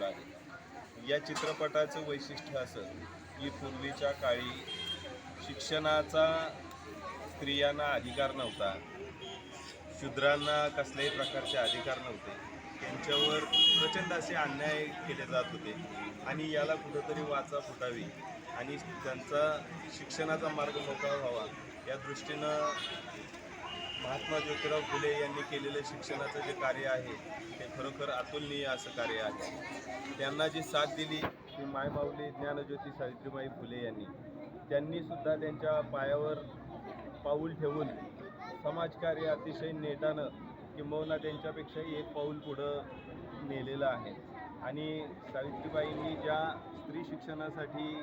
Episode आहे या चित्रपटाचं वैशिष्ट्य असं की पूर्वीच्या काळी शिक्षणाचा स्त्रियांना अधिकार नव्हता. शूद्रांना कसल्याही प्रकारचे अधिकार नव्हते. त्यांच्यावर प्रचंड असे अन्याय केले जात होते. आणि याला कुठंतरी वाचा फुटावी. आणि त्यांचा शिक्षणाचा मार्ग मोकळा व्हावा या दृष्टीनं महात्मा ज्योतिराव फुले यांनी केलेलं शिक्षणाचं जे कार्य आहे ते खरोखर अतुलनीय असं कार्य आहे. त्यांना जी साथ दिली ती मायमाऊली ज्ञानज्योती सावित्रीबाई फुले यांनी त्यांनीसुद्धा त्यांच्या पायावर पाऊल ठेवून समाजकार्य अतिशय नेटानं किंबहुना त्यांच्यापेक्षाही एक पाऊल पुढं नेलेलं आहे. आणि सावित्रीबाईंनी ज्या स्त्री शिक्षणासाठी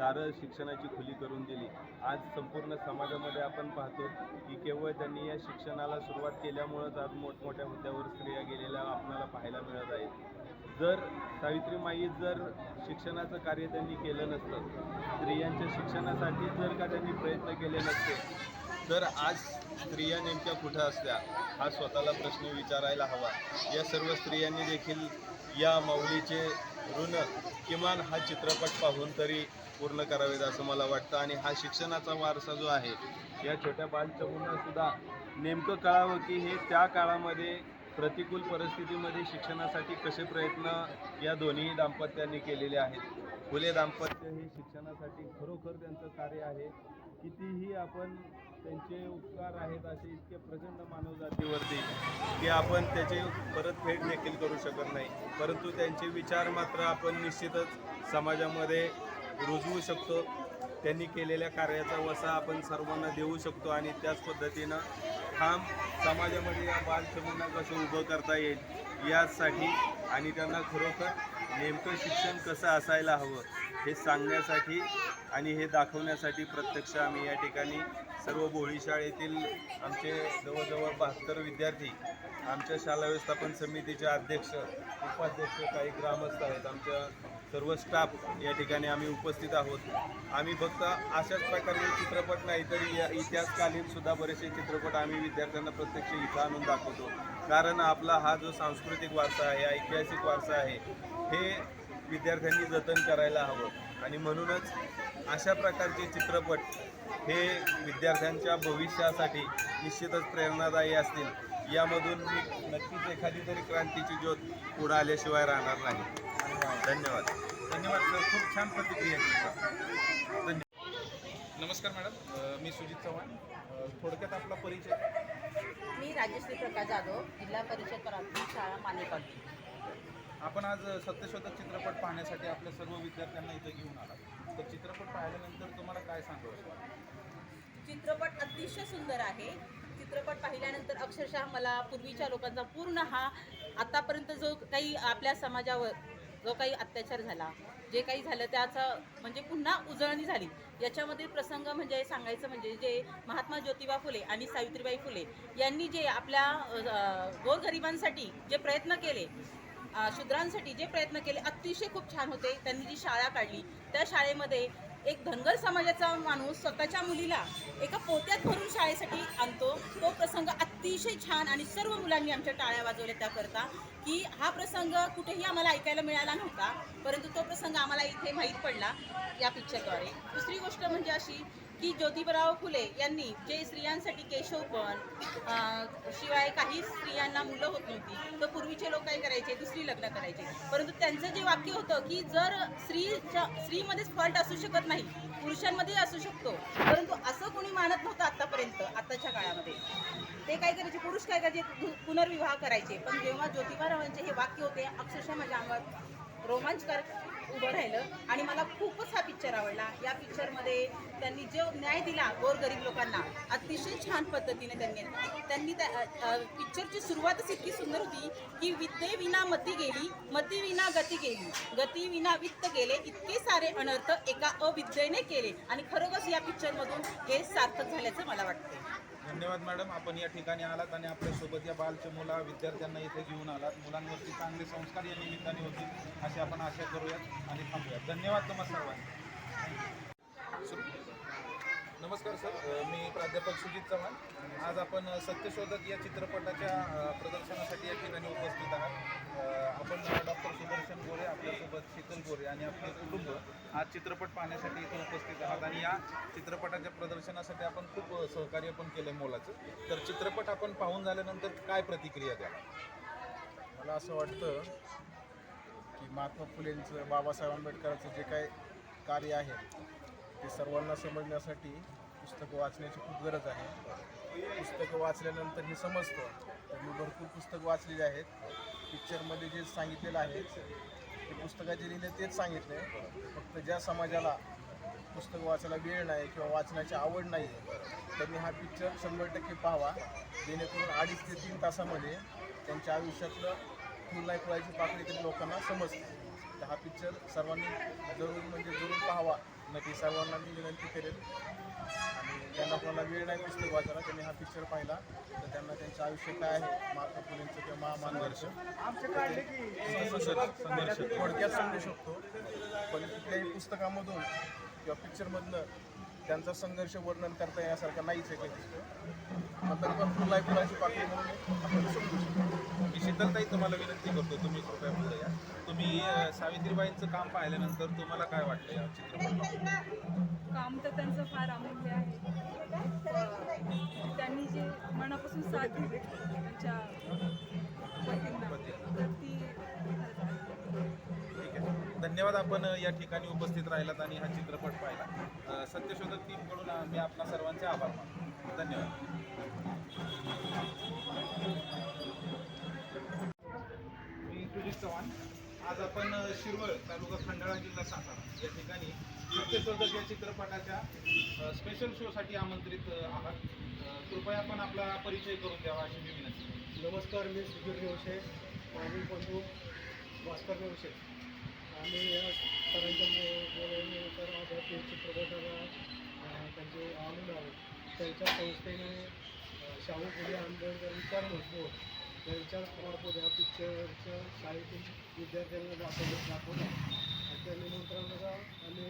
दारं शिक्षणाची खुली करून दिली. आज संपूर्ण समाजामध्ये आपण पाहतो की केवळ त्यांनी या शिक्षणाला सुरुवात केल्यामुळंच आज मोठमोठ्या हुद्द्यावर स्त्रिया गेलेल्या आपल्याला पाहायला मिळत आहेत. जर सावित्रीमाई जर शिक्षणाचं कार्य त्यांनी केलं नसतं स्त्रियांच्या शिक्षणासाठी जर का त्यांनी प्रयत्न केले नसते तर आज स्त्रिया नेमक्या कुठं असल्या हा स्वतःला प्रश्न विचारायला हवा. या सर्व स्त्रियांनी देखील या माऊलीचे ऋण किमान हा चित्रपट पाहून तरी पूर्ण करावेत असं मला वाटतं. आणि हा शिक्षणाचा वारसा जो आहे या छोट्या बालचमूंना सुद्धा नेमकं कळावं की हे त्या काळामध्ये प्रतिकूल परिस्थितीमध्ये शिक्षणासाठी कसे प्रयत्न या दोन्ही दाम्पत्यांनी केलेले आहेत. फुले दाम्पत्य हे शिक्षणासाठी खरोखर त्यांचं कार्य आहे. कितीही आपण त्यांचे उपकार आहेत असे इतके प्रचंड मानवजातीवरती की आपण त्याची परतफेड देखील करू शकत नाही. परंतु त्यांचे विचार मात्र आपण निश्चितच समाजामध्ये रुजवू शकतो. त्यांनी केलेल्या कार्याचा वसा आपण सर्वांना देऊ शकतो आणि त्याच पद्धतीनं ठाम समाजामध्ये या बालश्रमांना कसं उभं करता येईल यासाठी आणि त्यांना खरोखर नेमकं शिक्षण कसं असायला हवं हे सांगण्यासाठी आणि हे दाखवण्यासाठी प्रत्यक्ष आम्ही या ठिकाणी सर्व बोळी शाळेतील आमचे जवळजवळ बहात्तर विद्यार्थी आमच्या शाळा व्यवस्थापन समितीचे अध्यक्ष उपाध्यक्ष काही ग्रामस्थ आहेत आमच्या सर्व स्टाफ या ठिकाणी आम्ही उपस्थित आहोत. आम्ही फक्त अशाच प्रकारचे चित्रपट नाही तर या इतिहासकालीन सुद्धा बरेचसे चित्रपट आम्ही विद्यार्थ्यांना प्रत्यक्ष इथं आणून दाखवतो. कारण आपला हा जो सांस्कृतिक वारसा आहे ऐतिहासिक वारसा आहे हे विद्यार्थ्यांनी जतन करायला हवं. आणि म्हणूनच अशा प्रकारचे चित्रपट हे विद्यार्थ्यांच्या भविष्यासाठी निश्चितच प्रेरणादायी असतील. यामधून मी नक्कीच एखादी तरी क्रांतीची ज्योत पुढं आल्याशिवाय राहणार नाही. धन्यवाद. धन्यवाद सर खूप छान प्रतिक्रिया धन्यवाद नमस्कार मॅडम मी सुजित चव्हाण. थोडक्यात आपला परिचय. मी राजश्री प्रकाश जाधव जिल्हा परिषद प्राथमिक शाळा मानेकल आपण आज सत्यशोधक चित्रपट पाहण्यासाठी आपल्या सर्व विद्यार्थ्यांना इथं घेऊन आला तर चित्रपट पाहिल्यानंतर तुम्हाला काय सांगतो चित्रपट अतिशय सुंदर आहे. चित्रपट पाहिल्यानंतर अक्षरशः मला पूर्वीच्या लोकांचा पूर्ण हा आतापर्यंत जो काही आपल्या समाजावर जो काही अत्याचार झाला जे काही झालं त्याचा म्हणजे पुन्हा उजळणी झाली. याच्यामधील प्रसंग म्हणजे सांगायचं म्हणजे जे महात्मा ज्योतिबा फुले आणि सावित्रीबाई फुले यांनी जे आपल्या गोरगरिबांसाठी जे प्रयत्न केले शूद्रांसाठी जे प्रयत्न केले अतिशय खूप छान होते. त्यांनी जी शाळा काढली त्या शाळेमध्ये एक धनगर समाजाचा माणूस स्वतःच्या मुलीला एका पोत्यात भरून शाळेसाठी आणतो. तो प्रसंग अतिशय छान आणि सर्व मुलांनी आमच्या टाळ्या वाजवल्या त्याकरता की हा प्रसंग कुठेही आम्हाला ऐकायला मिळाला नव्हता परंतु तो प्रसंग आम्हाला इथे माहीत पडला या पिक्चरद्वारे. दुसरी गोष्ट म्हणजे अशी की ज्योतिबराव फुले यांनी जे स्त्रियांसाठी केशवपण शिवाय काही स्त्रियांना मुलं होत नव्हती तर पूर्वीचे लोक काय करायचे? दुसरी लग्न करायचे. परंतु त्यांचं जे वाक्य होतं की जर स्त्रीच्या स्त्रीमध्येच फॉल्ट असू शकत नाही पुरुषांमध्ये असू शकतो परंतु असं कोणी मानत नव्हतं आतापर्यंत आताच्या काळामध्ये. ते काय करायचे? पुरुष काय करायचे? पुनर्विवाह करायचे. पण जेव्हा ज्योतिबारावांचे हे वाक्य होते अक्षरशः माझ्या अंगात रोमांचकार उभं राहिलं आणि मला खूपच हा पिक्चर आवडला. या पिक्चरमध्ये त्यांनी जो न्याय दिला गोरगरीब लोकांना अतिशय छान पद्धतीने त्यांनी. त्यांनी त्या पिक्चरची सुरुवातच इतकी सुंदर होती की विद्येविना मती गेली मतीविना गती गेली. गतीविना वित्त गेले इतके सारे अनर्थ एका अविद्येने केले. आणि खरोखरच या पिक्चरमधून हे सार्थक झाल्याचं मला वाटतं धन्यवाद मॅडम. आपण या ठिकाणी आलात आणि आपल्यासोबत या बालच्या मुला विद्यार्थ्यांना इथे घेऊन आलात. मुलांवरती चांगले संस्कार या निमित्ताने होतील अशी आपण आशा करूयात आणि थांबूयात. धन्यवाद तुम्हाला सर्वांना. नमस्कार सर मी प्राध्यापक सुजित चव्हाण. आज आपण सत्यशोधक या चित्रपटाच्या प्रदर्शनासाठी या ठिकाणी उपस्थित आहात. आपण डॉक्टर सुदर्शन गोरे आपल्यासोबत शीतल गोरे आणि आपले कुटुंब आज चित्रपट पाहण्यासाठी इथे उपस्थित आहात आणि या चित्रपटाच्या प्रदर्शनासाठी आपण खूप सहकार्य पण केलं मोलाचं. तर चित्रपट आपण पाहून झाल्यानंतर काय प्रतिक्रिया द्या मला असं वाटतं की महात्मा फुलेंचं बाबासाहेब आंबेडकरांचं जे काही कार्य आहे ते सर्वांना समजण्यासाठी पुस्तकं वाचण्याची खूप गरज आहे. पुस्तकं वाचल्यानंतर हे समजतं. तर मी भरपूर पुस्तकं वाचलेली आहेत. पिक्चरमध्ये जे सांगितलेलं आहे ते पुस्तकाचे लिहिले तेच सांगितले फक्त ज्या समाजाला पुस्तक वाचायला वेळ नाही किंवा वाचण्याची आवड नाही आहे त्यांनी हा पिक्चर शंभर टक्के पाहावा. जेणेकरून अडीच ते तीन तासामध्ये त्यांच्या आयुष्यातलं फुल नाही फुलाची पाकळी तरी लोकांना समजते. तर हा पिक्चर सर्वांनी जरूर म्हणजे जरूर पाहावा. नक्की सर्वांना मी विनंती करेन आणि ज्यांना कोणाला वेळ नाही पुस्तक वाचायला त्यांनी हा पिक्चर पाहिला. तर त्यांना त्यांचं आयुष्य काय आहे महात्मा फुलेंचं किंवा संघर्ष थोडक्यात समजू शकतो. पण कुठल्याही पुस्तकामधून किंवा पिक्चरमधनं त्यांचा संघर्ष वर्णन करता येण्यासारखा नाहीच आहे काही पण तरी पण फुलाय फुलाची पाकळी म्हणून आपण समजू शकतो. मी शीतलताई तुम्हाला विनंती करतो तुम्ही कृपया पुढे या. तुम्ही सावित्रीबाईंचं काम पाहिल्यानंतर तुम्हाला काय वाटलं या चित्रपटात? काम तर त्यांचं फार अमूल्य आहे. त्यांनी जे मनापासून साथ दिली त्यांच्या आपण या ठिकाणी उपस्थित राहिलात आणि हा चित्रपट पाहिला. सत्यशोधक टीमकडून मी आपला सर्वांचे आभार मानतो. धन्यवाद. मी सुजित चव्हाण. आज आपण शिरवळ तालुका खंडाळा जिल्हा सातारा या ठिकाणी सत्यशोधक या चित्रपटाच्या स्पेशल शोसाठी आमंत्रित आहात. कृपया आपण आपला परिचय करून द्यावा अशी मी विनंती नमस्कार मी सुधीर नेवशे माझी बंधू भास्कर नेवशे आम्ही पर्यंत सरांच्या बोलवण्यानुसार आज या चित्रपटाला अं, त्यांचे आनंद आहे त्यांच्या संस्थेने शाहू फुले आंबेडकर विचार मजबूत या विचार या पिक्चरच्या शाळेतील विद्यार्थ्यांना दाखवलं दाखवलं आणि त्या निमंत्रणाला आम्ही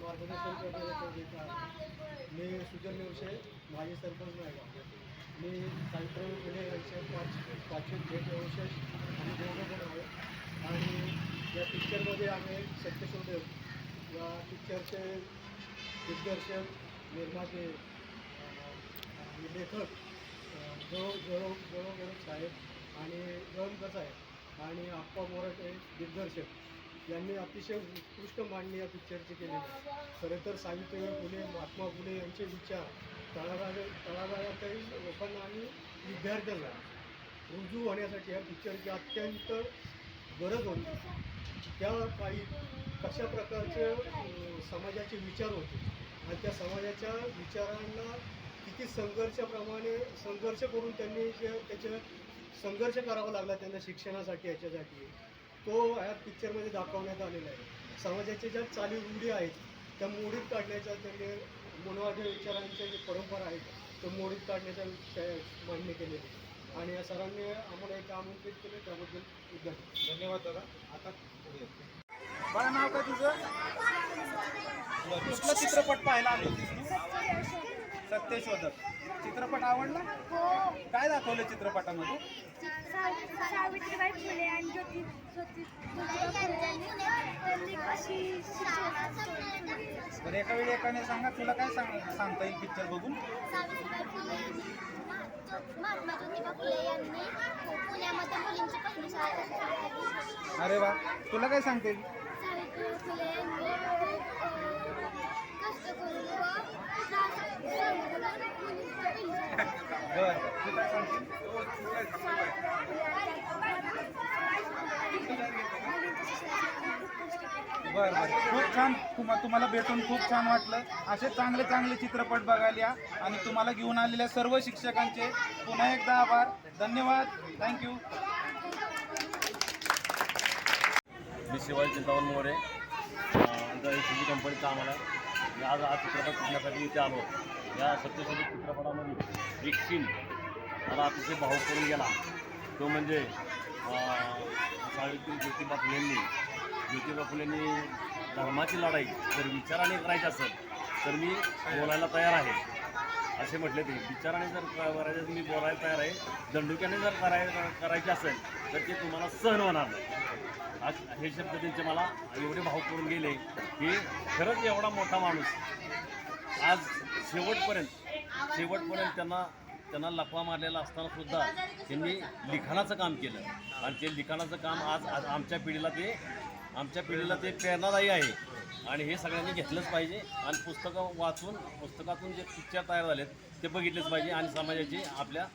मार्गदर्शन करण्याचा देत आहे मी सुजन नेवशे माझे सरपंच नाही मी सावित्रीबाई फुले यांचे पाच पाचवे भेट अवशेष आणि दोघं आहे आणि या पिक्चरमध्ये आम्ही सत्यशोधक या पिक्चरचे दिग्दर्शक निर्माते आणि लेखक अं, जळो जळो जळो साहेब आणि जळणकर साहेब आणि आप्पा मोराटे दिग्दर्शक यांनी अतिशय उत्कृष्ट मांडणी या पिक्चरची केली आहे. खरं तर सावित्रीबाई फुले महात्मा फुले यांचे विचार तळागाळ तळागाळातील लोकांना आणि विद्यार्थ्यांना रुजू होण्यासाठी या पिक्चरची अत्यंत गरज होती. त्या काही कशा प्रकारचे समाजाचे विचार होते? आणि त्या समाजाच्या विचारांना किती संघर्षाप्रमाणे संघर्ष करून त्यांनी जे त्याच्या संघर्ष करावा लागला त्यांना शिक्षणासाठी याच्यासाठी. तो ह्या पिक्चरमध्ये दाखवण्यात आलेला आहे. समाजाच्या ज्या चालीरूढी आहेत त्या मोडीत काढण्याच्या त्यांनी मनोवाद्य विचारांच्या जे परंपरा आहेत त्या मोडीत काढण्याचा त्या- मान्य केलेली आहे. आणि या सरांनी आम्हाला एक आमंत्रित केले त्याबद्दल विद्यार्थी. धन्यवाद दादा. आता पुढे. बाळा नाव काय तुझं? बरं, कुठला चित्रपट होतीस तू सत्यशोधक. चित्रपट आवडला? काय दाखवलं चित्रपटामध्ये? सावित्रीबाई फुले आणि ज्योती तर एका वेळी एकाने सांगा तुला काय सांग सांगता येईल पिक्चर बघून? सावित्रीबाई फुले यांनी महात्मा ज्योतिबा फुले यांनी पुण्यामध्ये मुलींची पहिली शाळा कशी चालवली. अरे वा तुला काय सांगता येईल सावित्रीबाई फुले यांनी अं, कष्ट करून व त्रास सहन करून मुलींची पहिली शाळा बरं तू काय सांगशील बरं बरं. खूप छान. तुम्हा तुम्हाला भेटून खूप छान वाटलं. असे चांगले चांगले चित्रपट बघायला या. आणि तुम्हाला घेऊन आलेल्या सर्व शिक्षकांचे पुन्हा एकदा आभार. धन्यवाद. थँक्यू मी शिवाजी चिंतावन मोरे. आमच्या सी कंपनीचा आम्हाला. मी आज हा चित्रपट करण्यासाठी इथे आलो. या सत्यशोधक चित्रपटामध्ये एक सीन मला अतिशय भाव करून गेला. तो म्हणजे सावित्री ज्योतिबा फुलेंनी ज्योतिबा फुलेंनी धर्माची लढाई जर विचाराने करायची असेल तर मी बोलायला तयार आहे. असे म्हटले ते. विचाराने जर करायचं मी बोलायला तयार आहे. दंडुक्याने जर कराय करायचे असेल तर ते तुम्हाला सहन होणार नाही. आज हे शब्द त्यांचे मला एवढे भाव करून गेले की खरंच एवढा मोठा माणूस आज शेवटपर्यंत शेवटपर्यंत त्यांना त्यांना लकवा मारलेला असताना सुद्धा त्यांनी लिखाणाचं काम केलं. आणि ते लिखाणाचं काम आज आज आमच्या पिढीला ते आमच्या पिढीला ते प्रेरणादायी आहे. आणि हे सगळ्यांनी घेतलंच पाहिजे. आणि पुस्तकं वाचून पुस्तकातून जे पिक्चर तयार झालेत ते बघितलेच पाहिजे. आणि समाजाची आपल्या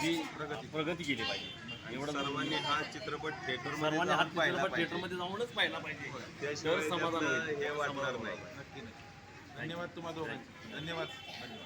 जी प्रगती प्रगती केली पाहिजे. एवढं सर्वांनी हा चित्रपट थिएटर सर्वांनी हा चित्रपट थिएटरमध्ये जाऊनच पाहिला पाहिजे. त्याशिवाय तर समाधान. हे वाटणार नाही. धन्यवाद तुम्हाला धन्यवाद धन्यवाद.